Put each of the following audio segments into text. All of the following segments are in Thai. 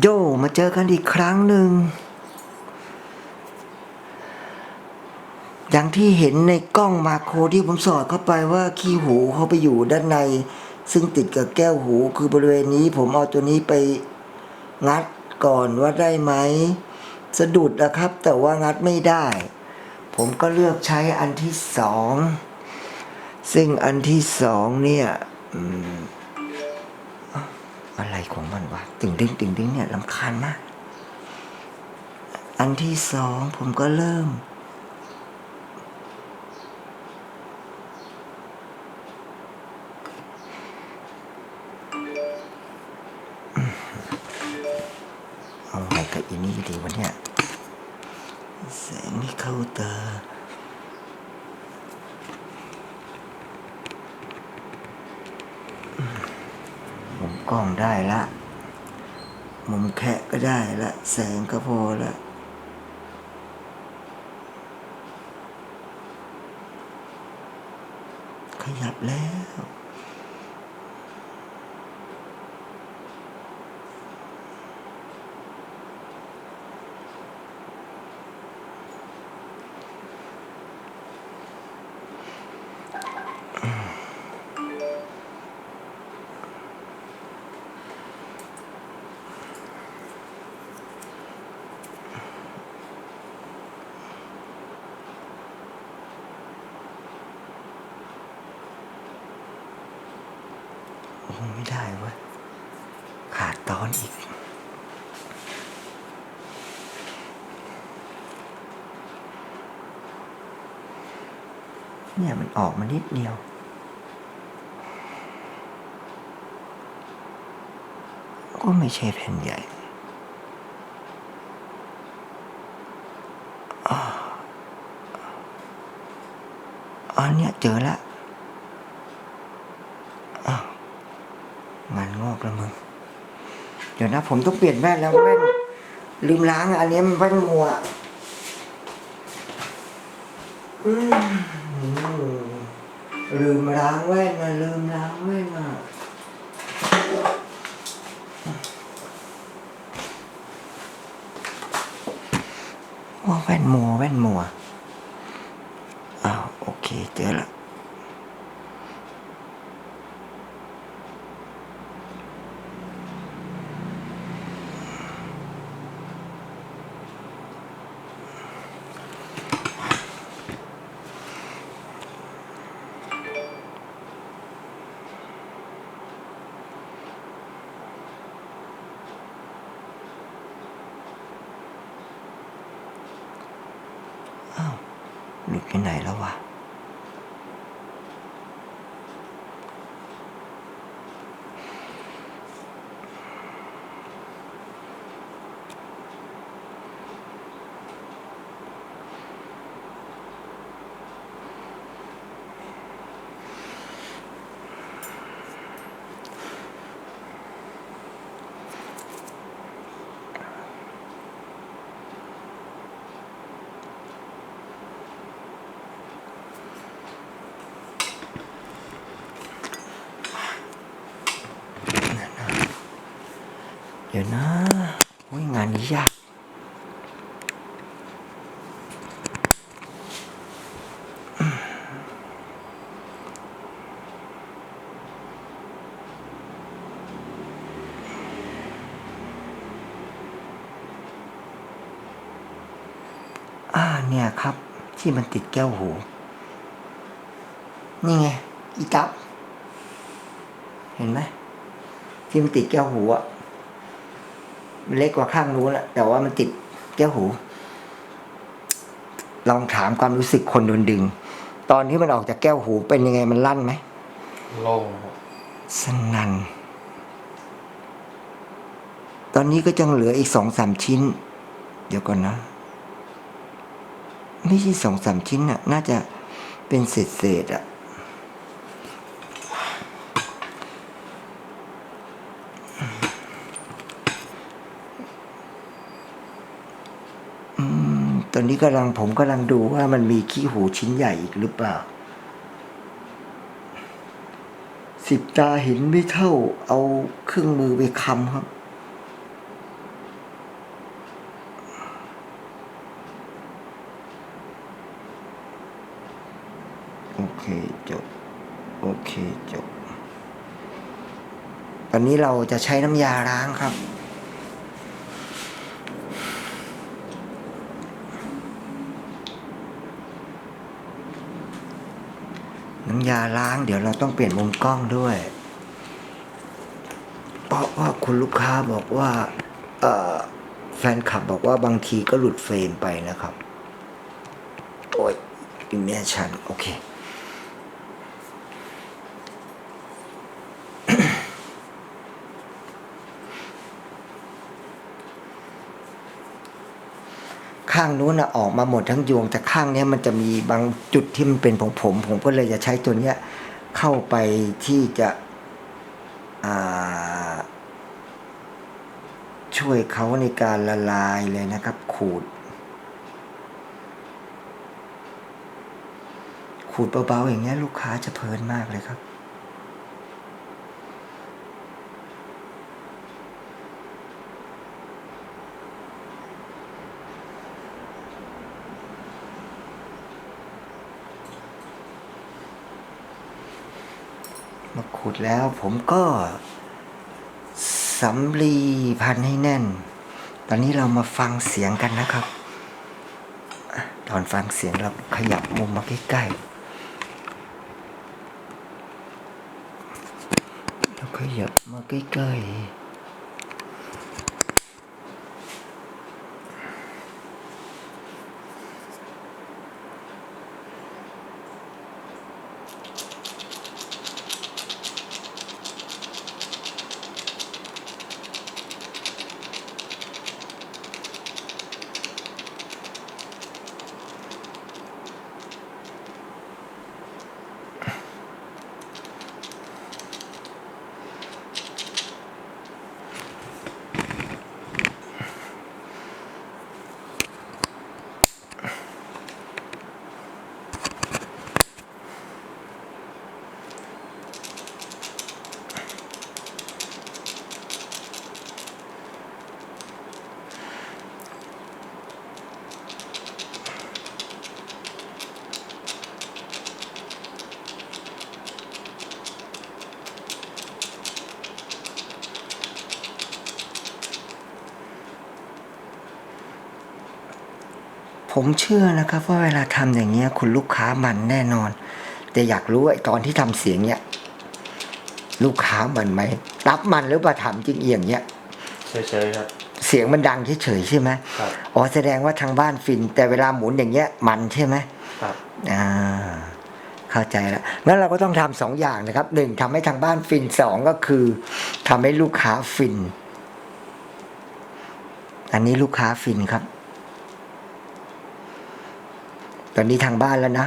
โยมาเจอกันอีกครั้งหนึ่ง อย่างที่เห็นในกล้องมาโครที่ผมสอดเข้าไปว่าขี้หูเขาไปอยู่ด้านใน ซึ่งติดกับแก้วหูคือบริเวณนี้ผมเอาตัวนี้ไปงัดก่อนว่าได้ไหม สะดุดนะครับ แต่ว่างัดไม่ได้ ผมก็เลือกใช้อันที่สอง ซึ่งอันที่สองเนี่ย อะไรของมันวะตึงดึงตึงดึงเนี่ยลำคาญมาก อันที่สองผมก็เริ่ม เอาไงกับอีนี่ดีวะเนี่ย แสงที่เข้าตา กล้องได้ละ มุมแคะก็ได้ละ แสงก็พอละขยับแล้ว ไม่ได้ว้ยขาดตอนอีก เนี่ยมันออกมานิดเดียว ก็ไม่ใช่แผ่นใหญ่อันเนี้ยเจอแล้ว อ้าว งานงอกแล้วมึง เดี๋ยวนะ ผมต้องเปลี่ยนแว่นแล้วแว่นลืมล้างอันนี้มันแว่นมัวลืมล้างแว่นนะลืมล้างแว่นอะว่าแว่นมัวแว่นมัวอ้าวโอเคเจอละ ไปไหนแล้ววะ เดี๋ยวนะโอ้ยงานนี้ยากอ่าเนี่ยครับ ที่มันติดแก้วหู นี่ไง อีตับ เห็นไหมที่มันติดแก้วหูอะมัน เล็กกว่าข้างนู้นแหละแต่ว่ามันติดแก้วหู ลองถามความรู้สึกคนโดนดึง ตอนที่มันออกจากแก้วหูเป็นยังไงมันลั่นไหมโล่งครับสนันตอนนี้ก็จังเหลืออีกสองสามชิ้น เดี๋ยวก่อนนะ ไม่ใช่สองสามชิ้นน่ะน่าจะเป็นเศษเศษๆอะ ตอนนี้กำลังผมกำลังดูว่ามันมีขี้หูชิ้นใหญ่อีกหรือเปล่า สิบตาหินไม่เท่าเอาเครื่องมือไปคำครับ โอเคจบ โอเคจบ ตอนนี้เราจะใช้น้ำยาล้างครับ ยาล้าง เดี๋ยวเราต้องเปลี่ยนมุมกล้องด้วย เพราะว่าคุณลูกค้าบอกว่าแฟนคลับบอกว่าบางทีก็หลุดเฟรมไปนะครับ โอ้ยอิมเมชันโอเค ข้างนู้นนะออกมาหมดทั้งยวง แต่ข้างนี้มันจะมีบางจุดที่มันเป็นผมผม ผมก็เลยจะใช้ตัวเนี้ยเข้าไปที่จะช่วยเขาในการละลายเลยนะครับ ขูด ขูดเบาๆอย่างเงี้ยลูกค้าจะเพลินมากเลยครับ ขูดแล้วผมก็สำลีพันให้แน่น ตอนนี้เรามาฟังเสียงกันนะครับ ตอนฟังเสียงเราขยับมุมมาใกล้ๆเราขยับมาใกล้ๆ ผมเชื่อนะครับว่าเวลาทำอย่างเงี้ยคุณลูกค้ามันแน่นอน แต่อยากรู้ไอ้ตอนที่ทำเสียงเนี้ยลูกค้ามันไหมรับมันหรือเปล่าถามจริงเอียงเนี้ยเฉยๆครับเสียงมันดังเฉยๆใช่ไหมครับอ๋อแสดงว่าทางบ้านฟิน แต่เวลาหมุนอย่างเงี้ยมันใช่ไหมครับอ่าเข้าใจแล้วงั้นเราก็ต้องทำสองอย่างนะครับหนึ่งทำให้ทางบ้านฟินสองก็คือทำให้ลูกค้าฟิน อันนี้ลูกค้าฟินครับ ตอนนี้ทางบ้านแล้วนะ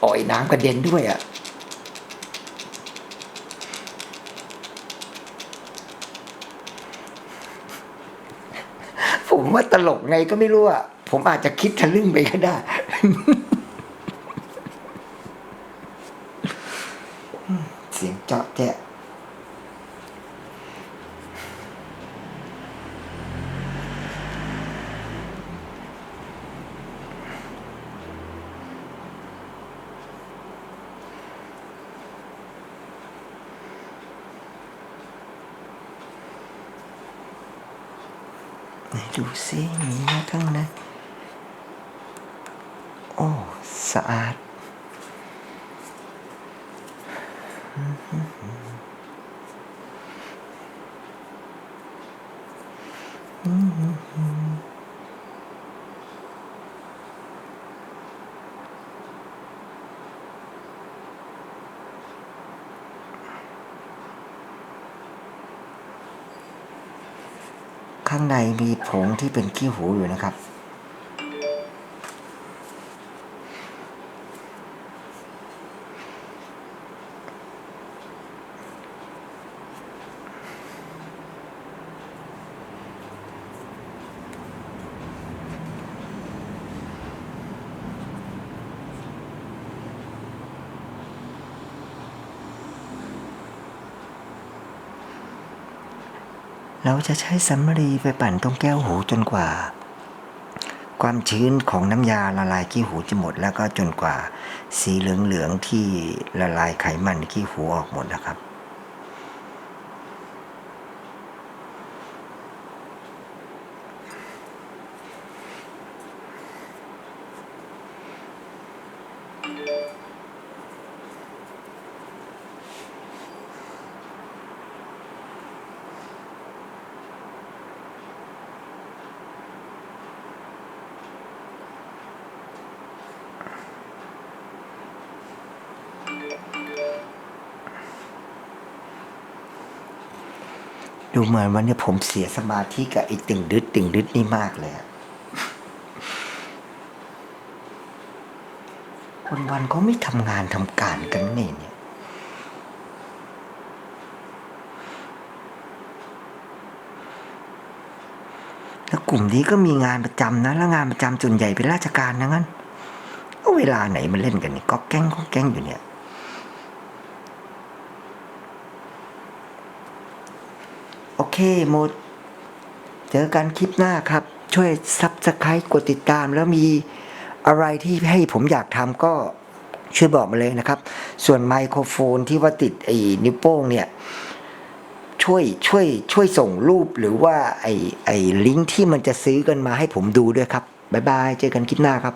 โอ้ยน้ำกระเด็นด้วยอะ่ะผมว่าตลกไงก็ไม่รู้อะผมอาจจะคิดทะลึ่งไปก็ได้ เสียงเจาะแจ๊ะ ดูซิมีนะข้างนะโอ้สะอาดอืม ข้างในมีผงที่เป็นขี้หูอยู่นะครับ เราจะใช้สำลีไปปั่นตรงแก้วหูจนกว่า ความชื้นของน้ำยาละลายขี้หูจะหมด แล้วก็จนกว่าสีเหลืองๆที่ละลายไขมันในขี้หูออกหมดนะครับ ดูเหมือนวันนี้ผมเสียสมาธิกับไอ้ตึงดึดตึงดึดนี่มากเลยวันวันเขาไม่ทำงานทำการกันนี่เนี่ยแล้วกลุ่มนี้ก็มีงานประจำนะแล้วงานประจำส่วนใหญ่เป็นราชการนะงั้นเวลาไหนมาเล่นกันเนี่ยก็แก๊งก็แก๊งอยู่เนี่ย โอเคหมด เจอกันคลิปหน้าครับ ช่วยซับสไครต์กดติดตามแล้วมีอะไรที่ให้ผมอยากทำก็ช่วยบอกมาเลยนะครับ ส่วนไมโครโฟนที่ว่าติดไอ้นิ้วโป้งเนี่ย ช่วยช่วยช่วยส่งรูปหรือว่าไอ้ไอ้ลิงก์ที่มันจะซื้อกันมาให้ผมดูด้วยครับ บ๊ายบาย เจอกันคลิปหน้าครับ